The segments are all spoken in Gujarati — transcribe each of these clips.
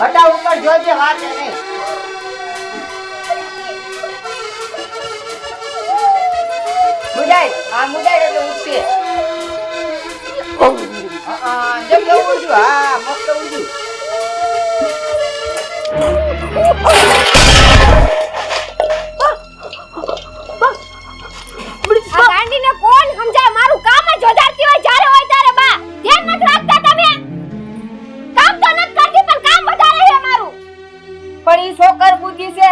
બટા ઉપર જોજે વાત નહીં મુડાઈ આ મુડાઈ એટલે ઉઠશે જેમ જેવું ઊંધું, હા મસ્ત ઊંધું.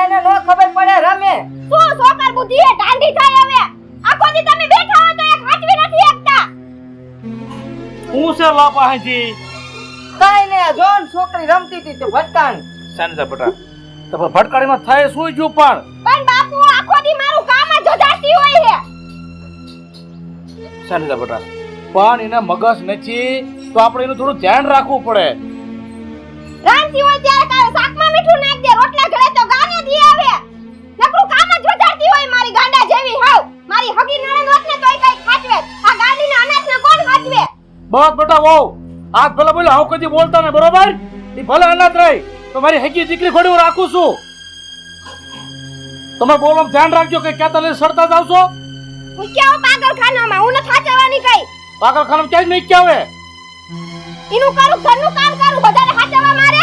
એને નો ખબર પડે રમે. શું સોકર બુદ્ધિ એ ઢાંડી થાય હવે? આખો દી તમે બેઠા હો તો એક હાચવી નથી એકતા હું છે લાપા હાજી કાઈ ને જોન છોકરી રમતી હતી તે ભટકાણ. સાનિધા બટા. તો ભટકાણી માં થાય શું જો પણ? પણ બાપુ આખો દી મારું કામ જ જોધારતી હોય હે સાનિધા બટા. પણ એના મગજ નથી તો આપણે એનું થોડું ધ્યાન રાખવું પડે. રાંધતી હોય ત્યારે કાંઈ દી આવે. નકરું કામ જ વધારતી હોય મારી ગાંડા જેવી હાવ. મારી હગી નણંદ હોત ને તોય કઈ ખાચવે આ ગાંડીને અનાજને કોણ ખાચવે બસ બેટા વહુ આજ ભલે બોલે હું કદી બોલતા ને બરોબર? એ ભલે અનાજ રહી તો મારી હગી દીકરી ખોડી હું રાખું છું. તમે બોલો ધ્યાન રાખજો કે ક્યાં તને સરતા જાવશો હું કેવો પાગલખાનામાં? હું ન ખાચવાની કઈ. પાગલખાનામાં ખાના ક્યાંય નહીં ક્યાં આવે? એનું કરું ઘરનું કામ કરું બધાને હાચવવા મારે?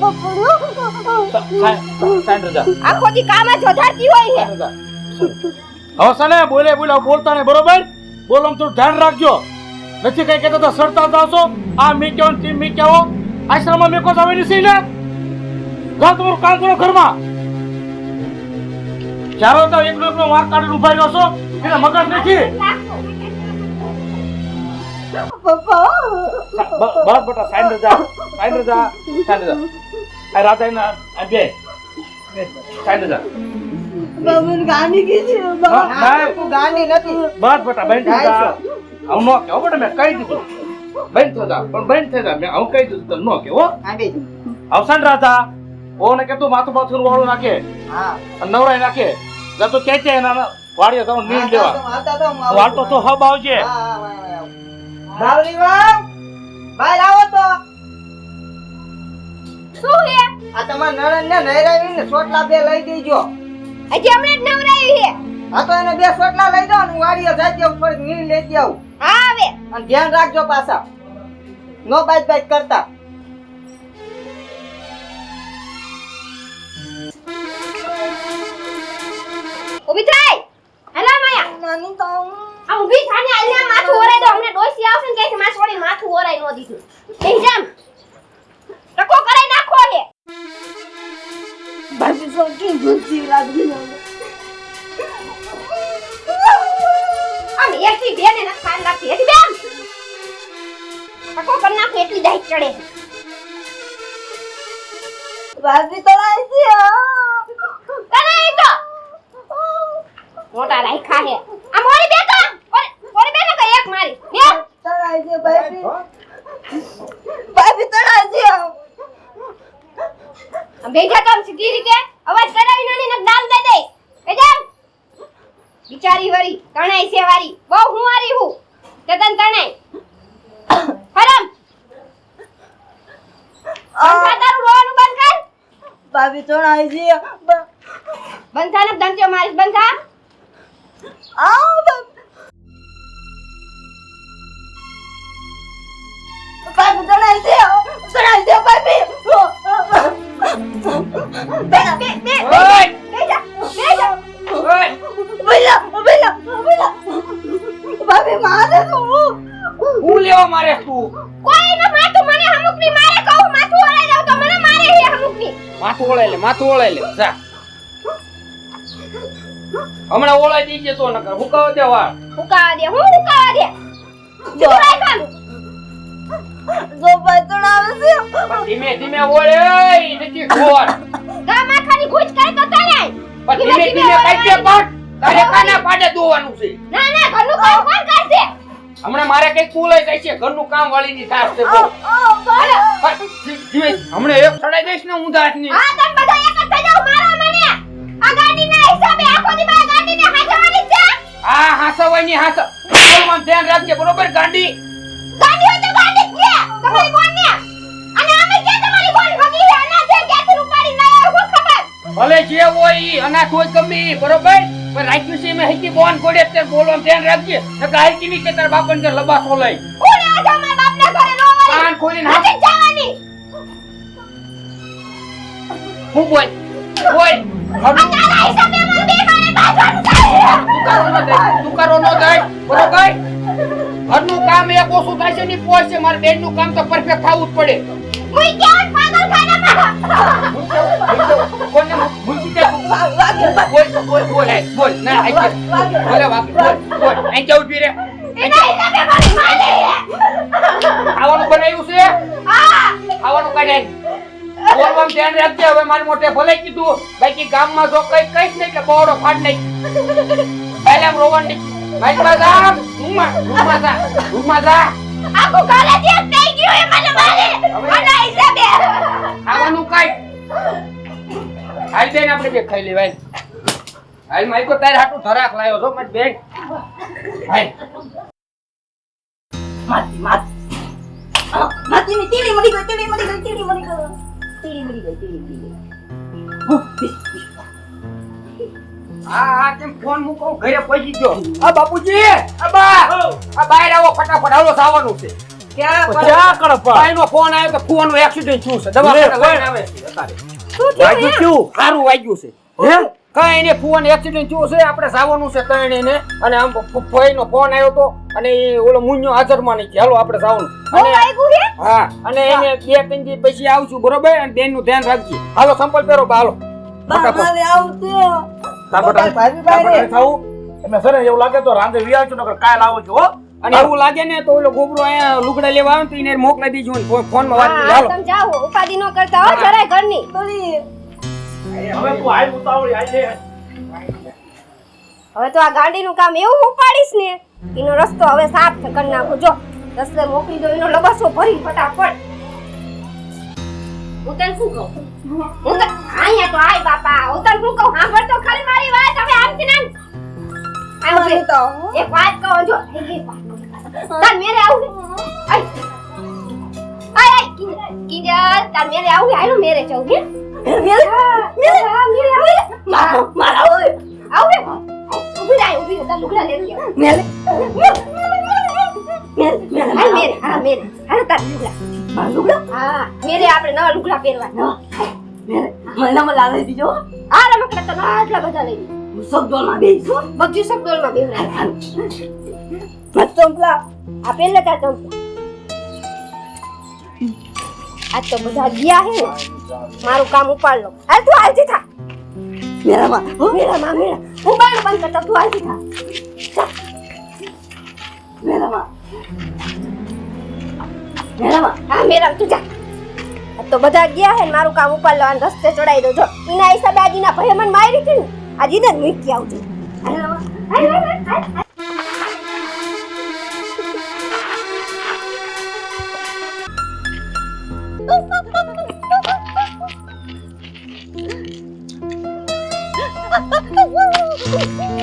રજા આખો દી કામ જ વધારતી હોય છે. હવે સને બોલે બોલે બોલતા ને બરોબર? બોલો થોડું ધ્યાન રાખજો. નથી કઈ કહેતા તો સરતા જાવશો આ મી કેવો ને તે મી કેવો આશ્રમમાં મેકો જ આવે નથી ને? જાઓ તમારું કામ કરો ઘરમાં. ચાલો તો એક એકલો વાંક કાઢીને ઊભા રહ્યો છો. એને મગજ નથી. બસ બેટા સાઈન રજા સાઈન રજા સાઈન રજા રાધા બે. સાઈડ રજા હા, તું ગાંડી નથી. બસ બેટા બેન થઈ જા. હું નો કેવો બેટા મેં કહી દીધું. બેન થઈ જા પણ બેન થઈ જા. મેં હું કહી દીધું તને નો કેવો અવસાન રાધા ઓને કે તું માથું માથું વાળું નાખે. હા. અને નવરાઈ નાખે. જા તો કે એના વાડીએ તો નીંદ લેવા. આવતા તો હું તું હાલતો તો હબ આવજે. હા, હા, હા, હા. બાવરી વાવ. બહાર આવો તો. શું હે? આ તમારા નણંદ ને નૈરાવી ને સોટલા બે લઈ દેજો. હજી હમણાં જ નવરાયું છે હા તો એને બે સોટલા લઈ દો ને વાડીએ જઈ જાઉં થોડીક લેતી આવું. હા આવે. અને ધ્યાન રાખજો પાછા. નો બાજ બાજ કરતા. ઊભી થાય હેલા માયા. આ ઊભી થાને આલ્યા માથું ઓરાઈ દો. અમને ડોસી આવશે ને કે માથું ઓરાઈ માથું ઓરાઈ નો દીધું. ટકો કરાઈ નાખો હે ભાભી સૌથી ગુસ્સી લાગી આમ એકથી બે ને ખાન લાગતી હતી બેન ટકો કરી નાખે એટલી દાઈ ચડે ભાભી તો લાગી કરાઈ તો મોટા રાખ્યા હે આ મોરી બે તો ઓરે ઓરે બે ને એક મારી બે તણાઈ છે ભાભી ભાભી તણાઈ છે બેજા તો સીધી રીતે અવાજ કરાવી નાની ને નામ દે. દે બેજા બિચારી વરી તણાઈ છે વારી. બહુ હું વારી હું. તે તન તણાઈ હરમ તારું રોવાનું બંધ કર. ભાભી તણાઈ છે. બંધા ને દંત્યો મારીશ. બંધા આવ ભાભી તણાઈ છે. તણાઈ છે ભાભી. હું લેવા મારે તું કોઈ ન માથું મને હમુકની મારે કહું માથું ઓળાઈ જાવ તો મને મારે હે હમુકની માથું ઓળાઈ લે માથું ઓળાઈ લે. જા. હમણાં ઓળાઈ દીજે તો નકર. હું કહું દે વાળ? હુકાવા દે હું હુકાવા દે. જો રાખ. જો ભાઈ છે. ધીમે ધીમે ઓળે નથી ખોર ગુજ કરે તો પણ ધીમે ધીમે કઈ પણ તારે કાના પાડે દોવાનું છે? ના ના ઘરનું કામ કોણ કરશે? હમણાં મારે કઈ લઈ જાય છે ઘરનું કામ છે ધીમે હમણાં એક સડાઈ દઈશ ને હું દાંતની. હા તમે બધા એક જ થઈ જાવ મારો મને. આ ગાડીના હિસાબે આખો દી મારા ગાડીને હાચવવાની છે? આ હાસવાની હાસ. ધ્યાન રાખજે બરોબર ગાંડી? તો તમારી અને તમારી ભલે જે હોય ઈ અનાથ હોય ગમે ઈ, બરોબર? પણ રાખ્યું છે મે હકી બોન કોડે અત્યારે બોલવાનું ધ્યાન રાખજે. નકર હકી ની કે તારા બાપાને જે લબાસો લઈ. કોને આજે અમારા બાપના ઘરે નો કાન ખોલીને હાથ જવાની. હું બોલ? બોલ. આ થાય. તુકારો ન દે બરોબર? ઘરનું કામ એક ઓછું થાય છે ને પોસ છે. મારે બેનનું કામ તો પરફેક્ટ થવું જ પડે. મુઈ કેવું પાગલ ખાનામાં કોને દે તું? બોલ બોલ બોલ બોલ ના આઈ. બોલે. બોલ બોલ આઈ જા ઊભી રે ખાવાનું બનાવ્યું છે? ખાવાનું કાઢે. બોલવાનું ધ્યાન રાખજે. હવે મારી મોટે ભલે કીધું. બાકી ગામમાં જો કઈ કઈશ નહીં એટલે બોડો ફાડ નહીં પહેલા રોવાનું બાઈકમાં જા રૂમમાં રૂમમાં જા રૂમમાં જા આખું ઘરે જે થઈ ગયું એ મને મારે આના હિસાબે ખાવાનું કાઈ હાલ બેન આપણે બે ખાઈ લેવાય હાલ મારી તો તારે હાટું ધરાક લાવ્યો છો મારી બેન હાલ માતી માતી આ, માતીની તીડી મળી ગઈ તીડી મળી ગઈ તીડી મળી ગઈ તીડી મળી ગઈ તીડી મળી ગઈ કેમ ફોન મૂકો ઘરે પહોંચી ગયો. આ બાપુજી! આ બા! આ બહાર આવો ફટાફટ હાલો સાવાનું છે. ક્યાં કડપા. ભાઈનો ફોન આવ્યો કે ફોનનું એક્સિડન્ટ થયું છે. દવા લઈને આવે છે અત્યારે. વાગ્યું થયું? સારું વાગ્યું છે. હે? કઈ ને ફોન એક્સિડન્ટ થયું છે. આપણે સાવાનું છે ત્રણે ને. અને આમ ફોઈનો ફોન આવ્યો તો અને એ ઓલો મુન્યો હાજરમાં નહીં ચાલો આપડે આપણે સાવાનું અને હા? અને એને બે ત્રણ દી પછી આવશું બરોબર? અને બેનનું ધ્યાન રાખજો. હાલો સંપલ પહેરો બા હાલો. મારે આવું છે તાપટા ભાભી ભાઈ તાપટા ખાવું એમને સર એવું લાગે તો રાંધે વિયાર નકર કાલ આવો છો અને એવું લાગે ને તો ઓલો ગોબરો અહીંયા લુગડા લેવા આવે તો એને મોકલાઈ દીજો ને ફો- ફોનમાં વાત હાલો. તમે જાઓ ઉપાધિ ન કરતા હો જરાય ઘરની. બોલી હવે તું આય ઉતાવળી આય હવે તો આ ગાડીનું કામ એવું ઉપાડીશ ને એનો રસ્તો હવે સાફ કરી નાખો. જો રસ્તે મોકલી દો એનો લબાસો ભરી ફટાફટ. હું તને શું કહું? હું તો અહીંયા તો આય બાપા. હું તો શું કહું? સાંભળ તો ખરી મારી વાત. હવે આમથી નામ. આમ મને તો. એક વાત કહો જો. તાર મેરે આવું? આય. આય કિંજલ. તાર મેરે આવું આયલો મેરે જવું હે મેરે? મેરે? હા મેરે? આવું મારા મારા ઓય આવું છે? ઊભી રાય ઊભી તાર લુગડા લેતી આવ. મેરે? મેરે? મેરે? હાલ મેરે હા મેરે. હાલ તાર લુગડા. મારા લુગડા? હા મેરે આપણે નવા લુગડા પહેરવા મને લાવે દીજો હા રમકડા તો આટલા બધા લઈ. હું સગડોળમાં છું. બગજી સગડોળમાં બેવરાય બે મત ચંપલા. આ ને કા ચંપા આ તો બધા ગયા હે. મારું કામ ઉપાડ લો. હાલ તું આજી થા. મેરા માં મેરા માં મેરા હું બાણ બંધ કરતા તું આજી થા. મેરામાં મેરામાં હા મેરા તું જા. આ તો બધા ગયા હે મારું કામ ઉપાડ લો રસ્તે ચડાવી દો એના હિસાબે આજીના ભાઈ મને મારી હતી ને આજીને જ મૂકી આવજો Woo!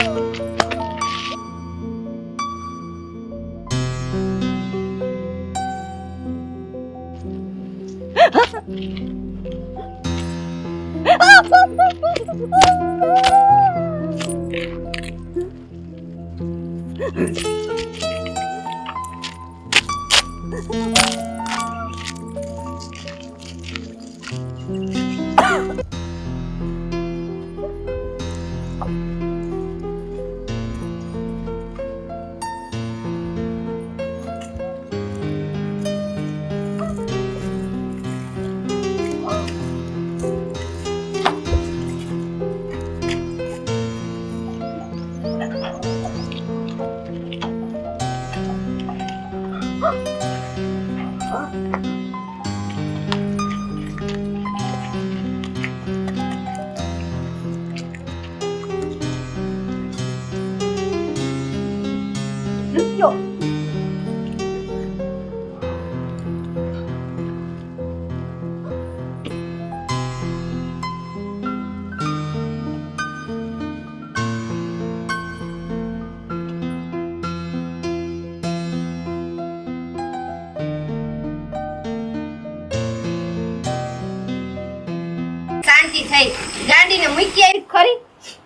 હાલ ગાડીને મૂકી આવી ખરી.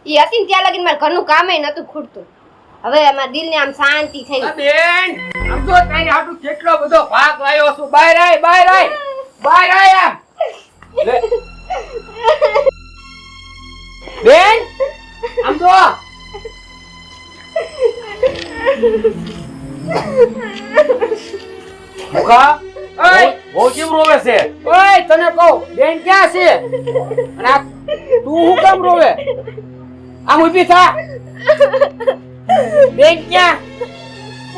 એ હતી ત્યાં લગીને મારા ઘરનું કામે નતું ખૂટતું. હવે અમારા દિલને આમ શાંતિ થઈ. બેન, આમ તો તારી હાટુ કેટલો બધો ભાગ લાવ્યો છું. બહાર આય બહાર આય. બહાર આય બેન, આમ તો ઓય બહુ કેમ રોવે છે? ઓય તને કહું બેન ક્યાં છે? અને આ તું હું કેમ રોવે? આમ ઊભી થા. બેન ક્યાં?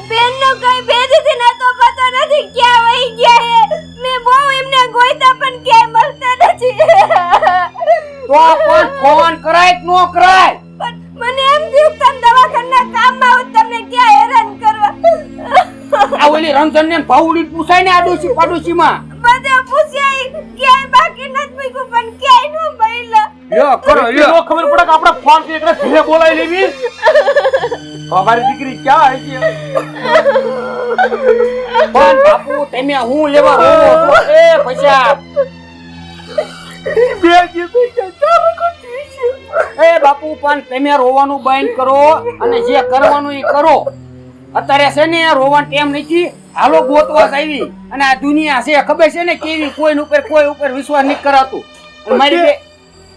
બેનનો કઈ ભેદ જ નતો પતો નથી ક્યાં વહી ગયા હે. મે બહુ એમને ગોઈતા પણ ક્યાંય મળતા નથી. તો આ ફોન ફોન કરાય કે નો કરાય? પણ મને એમ થયું કે દવાખાના કામમાં હું તમને ક્યાં હેરાન કરવા? આ ઓલી રંજન ને ભાવડી પૂછાય ને આડોશી પાડોશીમાં. બધે પૂછ્યા ક્યાંય બાકી નથી મૂક્યું પણ ક્યાંય નો મળ્યો. યો કરો યો ખબર પડે કે આપણા ફોનથી એકને ઘરે બોલાવી લેવી? અમારી દીકરી ક્યાં આવી છે પણ બાપુ તમે હું લેવા હો એ પૈસા. બે જીતી ગયા ચાર રકમ એ બાપુ પણ તમે રોવાનું બંધ કરો અને જે કરવાનું એ કરો. અત્યારે છે ને રોવાનું ટેમ નથી હાલો ગોતવા આવી. અને આ દુનિયા છે ખબર છે ને કેવી? કોઈ ઉપર કોઈ ઉપર વિશ્વાસ નહીં કરાતું. મારી બે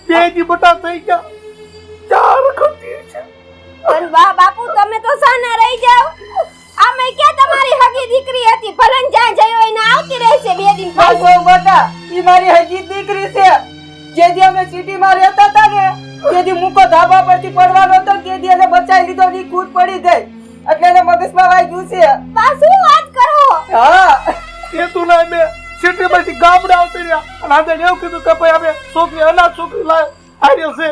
બે દી બટા થઈ ગયા. ચાર રકમ છે. પણ વાહ બાપુ તમે તો સાના રહી જાવ આમે ક્યાં તમારી હગી દીકરી હતી? ભલન જ્યાં જઈ હોય ને આવતી રહેશે બે દિન પછી. પાછો બટા ઈ મારી હગી દીકરી છે. જે દી અમે સિટીમાં રહેતા હતા ને તે દી મુકો ધાબા પરથી પડવાનો હતો તે દી એને બચાવી લીધો ની કૂદ પડી ગઈ. એટલે મગજમાં વાગ્યું છે. બા શું વાત કરો? હા. એ તું ના મેં સિટી માંથી ગામડા આવતી રહ્યા. અને આજે એવું કીધું કે ભાઈ અમે છોકરી અનાજ છોકરી લાય આર્યો છે.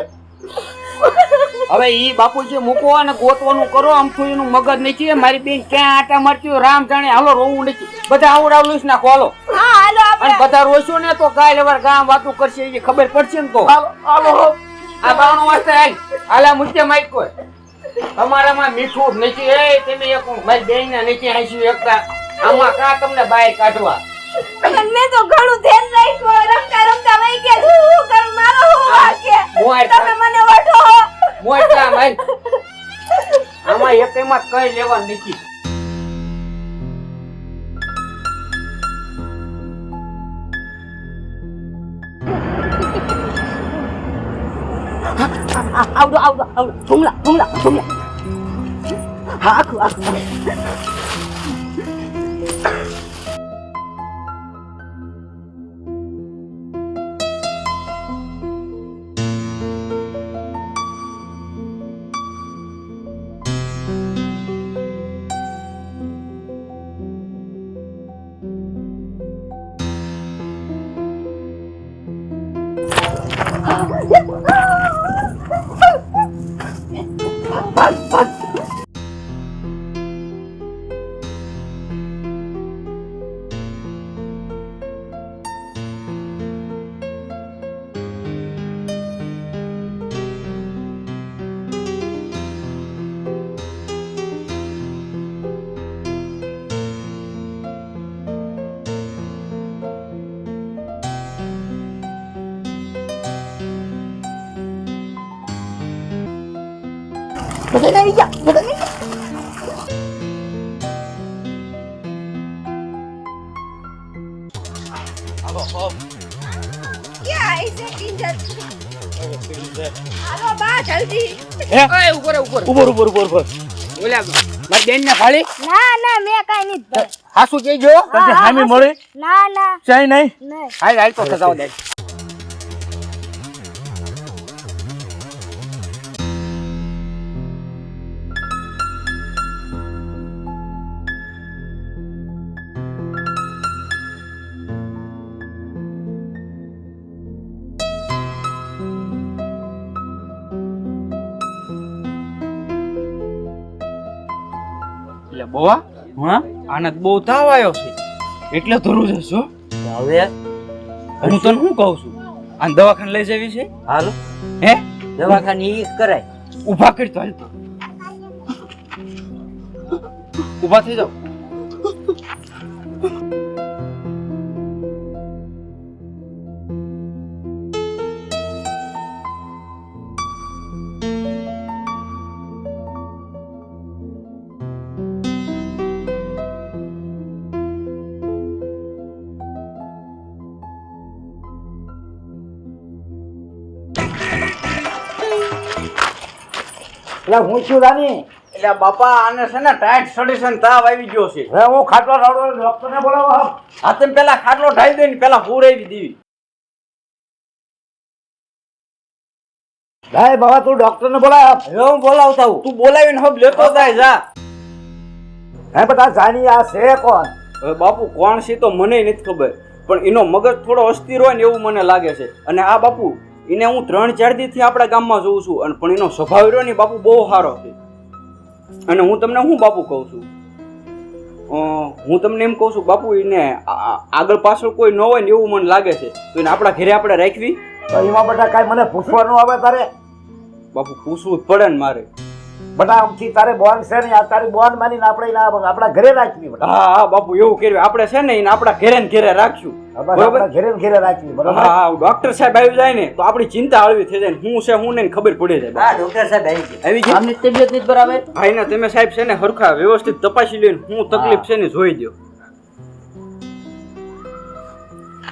હવે ઈ બાપુજી મૂકો અને ગોતવાનું કરો આમ તો એનું મગજ નથી મારી બેન ક્યાં આટા મારતી રામ જાણે હાલો રોવું નથી. બધા આવડાવલું જ નાખો હાલો. હા હાલો અને બધા રોશો ને તો કાલ વાર ગામ વાતું કરશે એ ખબર પડશે ને તો. હાલો હાલો આ બાવણો વાસ્તે હાલ. હાલા મુદ્દે માઈક કોઈ. તમારામાં મીઠું નથી. એ તમે એક મારી બેન ને નથી હાંસી એકતા. આમાં કા તમને બહાર કાઢવા? મેં તો ઘણું ધ્યાન રાખ્યું રમતા રમતા વહી ગયા. છું હું કરું? મારો હું વાંકે તમે મને વઢો. મોટા માલ આમાં એક એમાં કઈ લેવા નથી. ಹೌದು ಹೌದು ಹೌದು ಸುಮ್ಲ ಸುಮ್ಲ ಸುಮ್ಲ ಹಾಕು ಹಾಕು બધા આવી ગયા બધા આવી ગયા ક્યાં આવી છે કિંજલ હાલો બા જલ્દી ઓય ઉપર ઉપર ઉપર ઉપર ઉપર ઉપર ઓલા મારી બેન ને ફાળી ના ના મેં કાઈ નહીં. હાસુ કેજો તને હામી મળે ના ના ચાઈ નહીં હાલ હાલ તો ખસાવ દે બોવા હા? આને બહુ તાવ આવ્યો છે એટલે ધરું જશો હવે? હું તને શું કહું છું? આને દવાખાને લઈ જવી છે? હાલો. હે? દવાખાને ઈ કરાય. ઊભા કરી તો હાલ ઊભા થઈ જાઓ. એટલે હું છું રાની. એટલે બાપા આને છે ને ટાઈટ સોલ્યુશન તાવ આવી ગયો છે. હવે હું ખાટલો ઢાળો ડોક્ટરને બોલાવો. આ તમે પેલા ખાટલો ઢાળી દો ને પેલા હુરાવી દેવી. ભાઈ બાબા તું ડોક્ટરને બોલાવ હવે. હું બોલાવતા હું તું બોલાવીને હબ લેતો જાય જા. હે બધા જાની આ છે કોણ? હવે બાપુ કોણ છે તો મને નથી ખબર. પણ એનો મગજ થોડો અસ્થિર હોય ને એવું મને લાગે છે. અને આ બાપુ એને હું ત્રણ ચાર દીથી આપણા ગામમાં જોઉં છું અને પણ એનો સ્વભાવ રહ્યો ને બાપુ બહુ સારો છે. અને હું તમને હું બાપુ કહું છું? હું તમને એમ કહું છું બાપુ એને આગળ પાછળ કોઈ ન હોય ને એવું મને લાગે છે તો એને આપણા ઘરે આપણે રાખવી. એમાં બધા કાંઈ મને પૂછવાનું આવે તારે? બાપુ પૂછવું જ પડે ને મારે. બેટા આમથી તારે બોન છે ને આ તારી બોન માની આપણે આપણા ઘરે રાખવી બેટા હા હા બાપુ એવું કર્યું. આપણે છે ને એને આપણા ઘરે ને ઘરે રાખશું. બસ ઘરે ને ઘરે રાખવી બરાબર? હા ડોક્ટર સાહેબ આવી જાય ને તો આપણી ચિંતા હળવી થઈ જાય હું છે હું ને ખબર પડી જાય હા ડોક્ટર સાહેબ આવી ગયા. આવી ગયા? આમની તબિયત નથી બરાબર? ભાઈ ને તમે સાહેબ છે ને હરખા વ્યવસ્થિત તપાસી લઈને હું તકલીફ છે ને જોઈ દો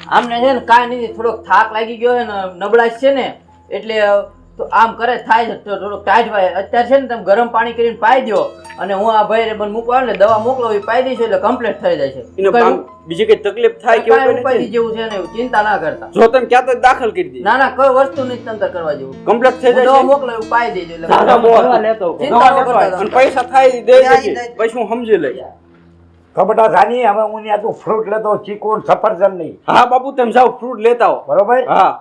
આમને છે ને કાંઈ નહીં થોડોક થાક લાગી ગયો છે ને નબળાશ છે ને એટલે તો આમ કરે થાય તો થોડોક ટાઈટ ભાઈ અત્યારે છે ને તમે ગરમ પાણી કરીને પાઈ દો અને હું આ ભાઈ રેબન મૂકવા ને દવા મોકલો એ પાઈ દઈશું એટલે કમ્પ્લીટ થઈ જાય છે. બીજી કઈ તકલીફ થાય કે કંઈ જેવું છે ને ચિંતા ના કરતા. જો તમે ક્યાં તો દાખલ કરી દીધી. ના ના કોઈ વસ્તુ નહીં તંત્ર કરવા જેવું. કમ્પ્લીટ થઈ જાય દવા મોકલો એવું પાઈ દેજો એટલે લેતો. ચિંતા ન કરતા. પૈસા થાય દે પછી. હું સમજી લઈ કબટા બેટા જાની હવે હું ત્યાં તું ફ્રૂટ લેતો ચીકુ સફરજન નહીં. હા બાપુ તમે જાઓ ફ્રૂટ લેતા હો બરોબર? હા.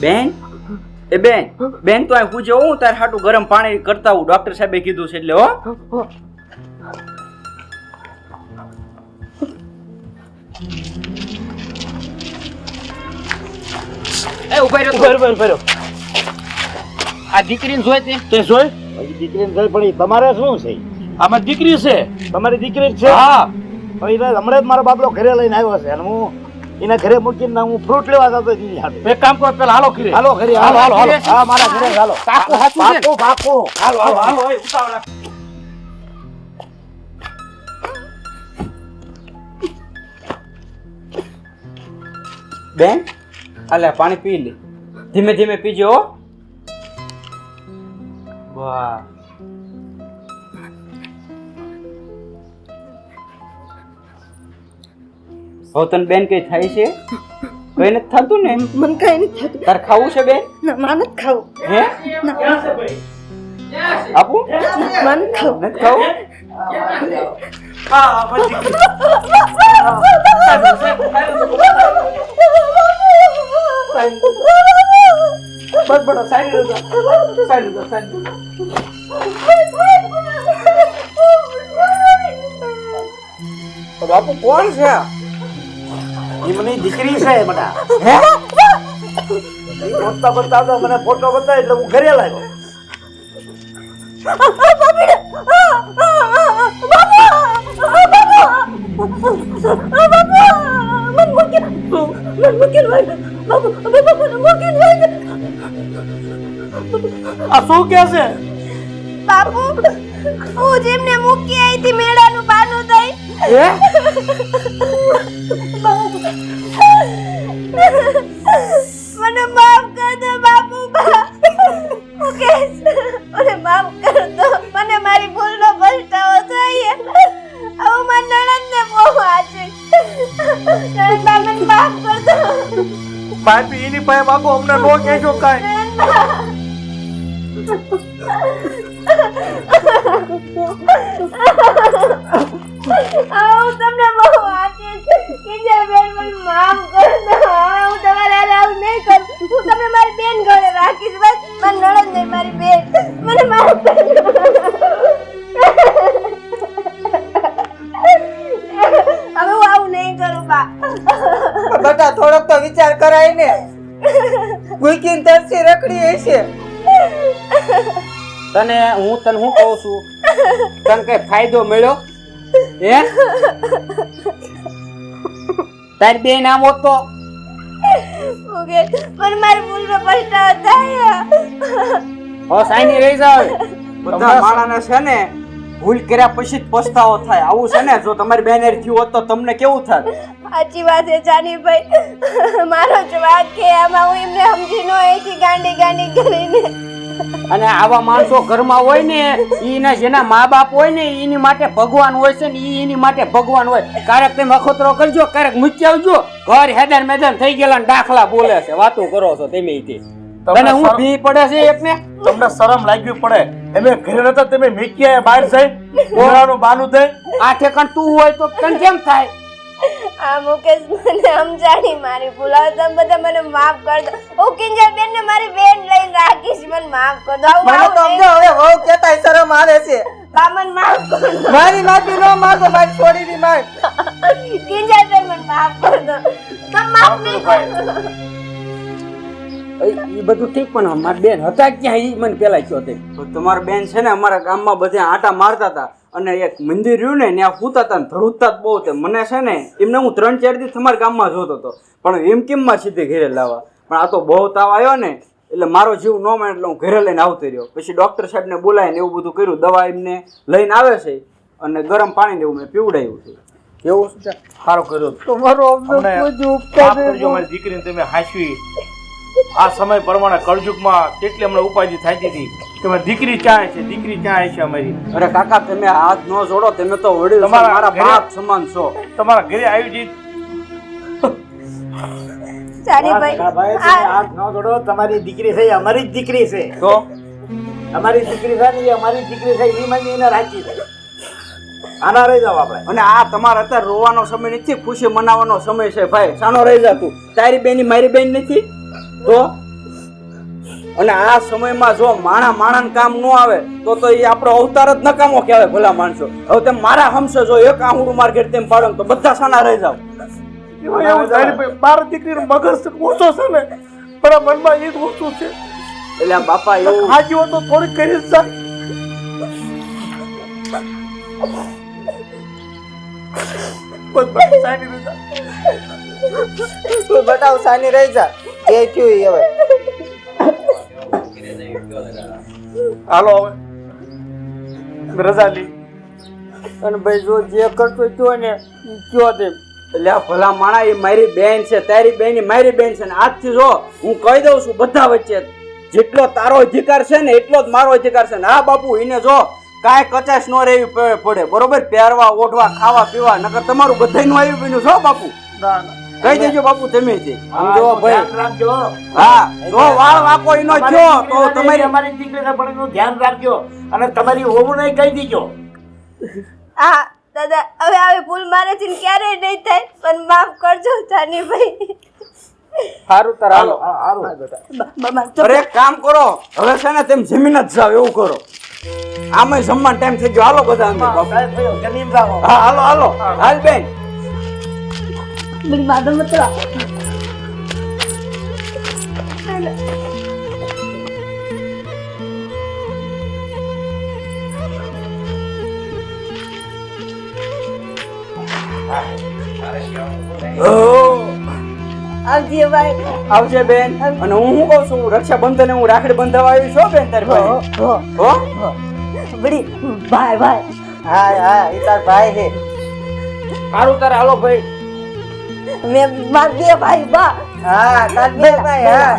બેન? એ બેન બેન તો હું જવું હું તાર હાટું ગરમ પાણી કરતા હું ડોક્ટર સાહેબે કીધું છે એટલે હો. એ ઊભા રહ્યો બરોબર બરોબર આ દીકરીને જોઈ તે? તે જોઈ? દીકરીને જોઈ પણ તમારે શું છે? આમાં દીકરી છે. તમારી દીકરી છે? હા. હમણાં જ મારો બાપલો ઘરે લઈને આવ્યો છે અને હું એના ઘરે મૂકીને હું ફ્રૂટ લેવા જતો એક કામ કરો પેલા હાલો ઘરે. હાલો ઘરે હાલો હાલો હાલો. હા મારા ઘરે હાલો. પાકું? પાકું પાકું. હાલો હાલો હાલો એ ઉતાવળ બેન અલે પાણી પી લે. ધીમે ધીમે પીજો હો. વાહ. તને બેન કઈ થાય છે? કઈ નથી થતું ને? મને કઈ નથી થતું. તાર ખાવું છે બેન? ના માન જ ખાવું. હે? આપું? મન ખાવું. નથી ખાવું? બસ બડો સાઈડ રહ્યો સાઈડ રહ્યો સાઈડ તો બાપુ કોણ છે? એ મને દીકરી છે બધા હે? ઈ ગોતતા ગોતતા તો મને ફોટો બતાવ્યો એટલે હું ઘરે લાગ્યો આ શું કે છે? બાપુ હું જેમને મૂકી આવી હતી મેળાનું પાનું થઈ પાસે માગો અમને નો કહેજો કાંઈ. હું તમને બહુ વાંચી કિંજલ બેન મને માફ કર દો. હવે હું તમારા હારે આવું નહીં કરું. હું તમને મારી બેન ઘરે રાખીશ બસ. મારી નણંદ નહીં મારી બેન. મને માફ કર દો. હવે હું આવું નહીં કરું બા. બેટા થોડોક તો વિચાર કરાય ને. ગુઈકીન તરસી રખડી હશે તને હું તને હું કહું છું? તને કઈ ફાયદો મળ્યો? હે? તાર બે નામ હોત? તો મુકેશ મને મારી ભૂલનો પછતાવો થાય. હવે સાઈની રહી જાવ. બધા માણસને છે ને ભૂલ કર્યા પછી જ પસ્તાવો થાય. આવું છે ને? જો તમારી બેનર થયું હોત તો તમને કેવું થાત? સાચી વાત છે જાનીભાઈ. મારો જ વાંક છે આમાં હું એમને સમજી નો કે ગાંડી ગાંડી કરીને. અને આવા માણસો ઘરમાં હોય ને એના જેના મા બાપ હોય ને એની માટે ભગવાન હોય છે ને ઈ એની માટે ભગવાન હોય. ક્યારેક તમે અખોતરો કરજો ક્યારેક મૂકી આવજો. ઘર હેદાન મેદાન થઈ ગયેલા દાખલા બોલે છે. વાતો કરો છો તમે તને હું બી ભી પડે છે એકને? તમને શરમ લાગવી પડે. એમે ઘરે નતા તમે મીક્યા બહાર જઈ ઓરાનું બાનું થઈ આ ઠેકાણ તું હોય તો તને કેમ થાય? આ મુકેશ મને સમજાણી મારી ભૂલ. હવે તમે બધા મને માફ કરી દો. હું કિંજલ બેન ને મારી બેન લઈને રાખીશ. મને માફ કરી દો. મને તો સમજો હવે હો કેતા શરમ આવે છે. બામન માફ કરી. મારી માફી નો માંગો મારી છોડીની માંગ. કિંજલ બેન મને માફ કરી દો. તમે માફ નહીં કરો. એ બધું ઠીક પણ મારી બેન હતા ક્યાં ઈ મને પેલા કયો તે. તો તમારા બેન છે ને અમારા ગામમાં બધે આટા મારતા હતા અને એક મંદિર રહ્યું ને ત્યાં ફૂતા હતા ને બહુ તે મને છે ને એમને હું ત્રણ ચાર દિવસ તમારા ગામમાં જોતો હતો. પણ એમ કેમ માં સીધે ઘરે લાવવા? પણ આ તો બહુ તાવ આવ્યો ને એટલે મારો જીવ ન માને એટલે હું ઘરે લઈને આવતો રહ્યો. પછી ડૉક્ટર સાહેબને બોલાવીને એવું બધું કર્યું. દવા એમને લઈને આવે છે અને ગરમ પાણી ને એવું મેં પીવડાવ્યું છે. એવું શું છે? સારું કર્યું. તમારો અમને દીકરીને તમે હાંસવી. આ સમય પ્રમાણે કળજુગમાં કેટલી હમણાં ઉપાધિ થતી હતી કે દીકરી ક્યાં છે દીકરી ક્યાં છે અમારી. અરે કાકા તમે હાથ ન જોડો તમે તો વડીલ તમારા મારા બાપ સમાન છો. તમારા ઘરે આવી જઈ સારી ભાઈ. આ હાથ ન જોડો તમારી દીકરી છે અમારી જ દીકરી છે. તો? અમારી દીકરી છે ને અમારી દીકરી છે એ મને એને રાખી છે આના રહી જાવ આપણે. અને આ તમારે અત્યારે રોવાનો સમય નથી ખુશી મનાવવાનો સમય છે ભાઈ. સાનો રહી જા તું. તારી બેન મારી બેન નથી? તો? અને આ સમયમાં જો માણા માણા કામ ન આવે તો તો એ આપણો અવતાર જ નકામો કહેવાય ભલા માણસો. હવે તેમ મારા હમશે જો એક આંગળું માર્કેટ તેમ પાડો તો બધા સાના રહી જાવ. ને, દીકરીનો મગજ ઓછો છે ને મારા મનમાં વસ્તુ છે. એટલે બાપા એવું હાજી તો થોડીક કરી જ જાય. બતાવ સાની રહી જા. જે થયું હવે. હાલો હવે. રજા લી અને ભાઈ જો જે કરતો કયો ને કયો તે. એટલે આ ભલા માણા એ મારી બેન છે તારી બેન એ મારી બેન છે. ને આજથી જો હું કહી દઉં છું બધા વચ્ચે જેટલો તારો અધિકાર છે ને એટલો જ મારો અધિકાર છે. ને હા બાપુ એને જો કાંઈ કચાશ ન રહેવી પડે બરોબર? પહેરવા ઓઢવા ખાવા પીવા નકર તમારું બધાનું આવ્યું બન્યું છો બાપુ. ના ના. કહી દેજો બાપુ તમે તે સમજો ભાઈ રાખજો. હા જો વાળ વાકો એનો થયો તો તમારી અમારી દીકરી છે પણ એનું ધ્યાન રાખજો. અને તમારી હોવું નહીં કહી દેજો. હા દાદા હવે આવી ભૂલ મારેથી ક્યારેય નહીં થાય પણ માફ કરજો જાની ભાઈ સારું તાર હાલો. હા, હારું. અરે એક કામ કરો. હવે છે ને તેમ જમીન જ જાવ એવું કરો. આમાં જમવાનો ટાઈમ થઈ ગયો. હાલો બધા અંદર બાપુ જમીન જાઓ. હા હાલો હાલો. હાલ બેન. ઓહ. આવજે ભાઈ. આવજે બેન. અને હું શું કહું છું? રક્ષાબંધન હું રાખડી બંધાવા આવી છું હો બેન તારી પાસે. હો. બડી ભાઈ ભાઈ. હા હા તાર ભાઈ હે સારું તાર હાલો ભાઈ. મેં માર બે ભાઈ બા. હા તાર બે ભાઈ હા.